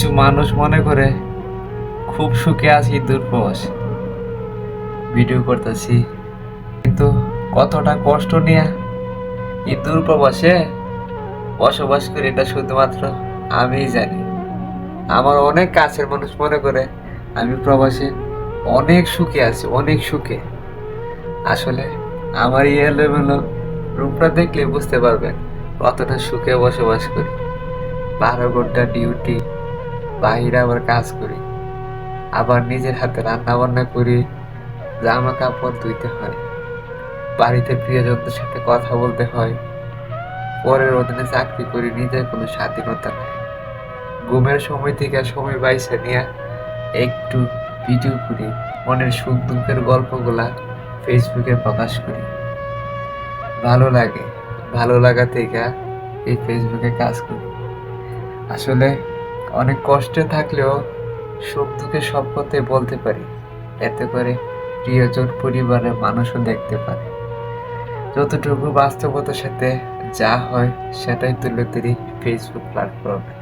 কিছু মানুষ মনে করে খুব সুখে আছি দূরপ্রবাসে ভিডিও করতেছি। কিন্তু কতটা কষ্ট নিয়ে এই দূরপ্রবাসে বসবাস করি এটা শুধুমাত্র আমিই জানি। আমার অনেক কাছের মানুষ মনে করে আমি প্রবাসে অনেক সুখে আছি, অনেক সুখে। আসলে আমার এই রুমটা দেখলে বুঝতে পারবেন কতটা সুখে বসবাস করি। বারো ঘণ্টা ডিউটি বাহিরে আবার কাজ করি। আবার নিজের হাতে রান্না বান্না করি জামা কাপড় ধুইতে হয়, বাড়িতে প্রিয়জনদের সাথে কথা বলতে হয়। পরের অধীনে চাকরি করি, নিজের কোনো স্বাধীনতা নেই। ঘুমের সময় থেকে সময় বাইসে নিয়ে একটু ভিডিও করি, মনের সুখ দুঃখের গল্পগুলা ফেসবুকে প্রকাশ করি। ভালো লাগে, ভালো লাগা থেকে এই ফেসবুকে কাজ করি। আসলে অনেক কষ্টে থাকলেও সুখ দুঃখে সব কথাই বলতে পারি। এতে করে প্রিয়জন পরিবারের মানুষও দেখতে পারে। যতটুকু বাস্তবতার সাথে যা হয় সেটাই তুলে তুলি ফেসবুক প্ল্যাটফর্মে